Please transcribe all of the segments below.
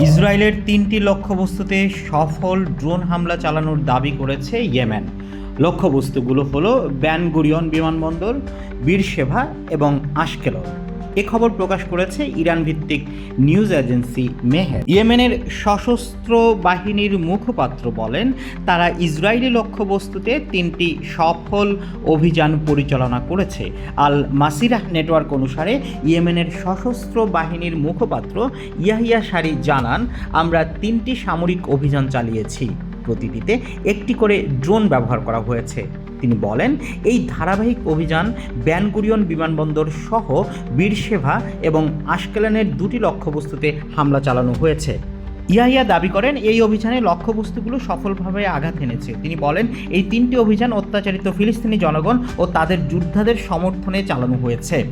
ইসরায়েলের তিনটি লক্ষ্যবস্তুতে সফল ড্রোন হামলা চালানোর দাবি করেছে ইয়েমেন। লক্ষ্যবস্তুগুলো হলো ব্যানগুরিয়ন বিমানবন্দর, বীরসেভা এবং আশকেলন। এ খবর প্রকাশ করেছে ইরান ভিত্তিক নিউজ এজেন্সি মেহের। ইয়েমেনের সশস্ত্র বাহিনীর মুখপাত্র বলেন, তারা ইসরায়েলি লক্ষ্যবস্তুতে তিনটি সফল অভিযান পরিচালনা করেছে। আল মাসিরাহ নেটওয়ার্ক অনুসারে ইয়েমেনের সশস্ত্র বাহিনীর মুখপাত্র ইয়াহিয়া সারি জানান, আমরা তিনটি সামরিক অভিযান চালিয়েছি। প্রতিটিতে একটি করে ড্রোন ব্যবহার করা হয়েছে। তিনি বলেন, এই ধারাবাহিক অভিযান ব্যানগুরিয়ন বিমানবন্দর সহ বীরসেভা এবং আশকেলানের দুটি লক্ষ্যবস্তুতে হামলা চালানো হয়েছে। ইয়াহিয়া দাবি করেন, এই অভিযানে লক্ষ্যবস্তুগুলো সফলভাবে আঘাত এনেছে। তিনি বলেন, এই তিনটি অভিযান অত্যাচারিত ফিলিস্তিনি জনগণ ও তাদের যোদ্ধাদের সমর্থনে চালানো হয়েছে।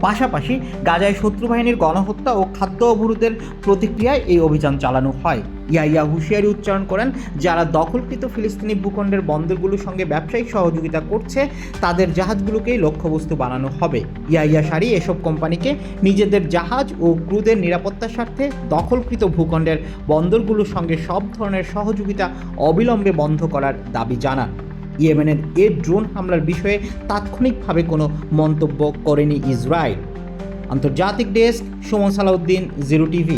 পাশাপাশি গাজায় শত্রু বাহিনীর গণহত্যা ও খাদ্য অবরোধের প্রতিক্রিয়ায় এই অভিযান চালানো হয়। ইয়াইয়া হুঁশিয়ারি উচ্চারণ করেন, যারা দখলকৃত ফিলিস্তিনি ভূখণ্ডের বন্দরগুলোর সঙ্গে ব্যবসায়িক সহযোগিতা করছে, তাদের জাহাজগুলোকেই লক্ষ্যবস্তু বানানো হবে। ইয়াইয়া সারি এসব কোম্পানিকে নিজেদের জাহাজ ও ক্রুদের নিরাপত্তার স্বার্থে দখলকৃত ভূখণ্ডের বন্দরগুলোর সঙ্গে সব ধরনের সহযোগিতা অবিলম্বে বন্ধ করার দাবি জানান। ইয়েমেনের এ ড্রোন হামলার বিষয়ে তাৎক্ষণিকভাবে কোনো মন্তব্য করেনি ইসরায়েল। আন্তর্জাতিক desk, Suman Salauddin, zero TV.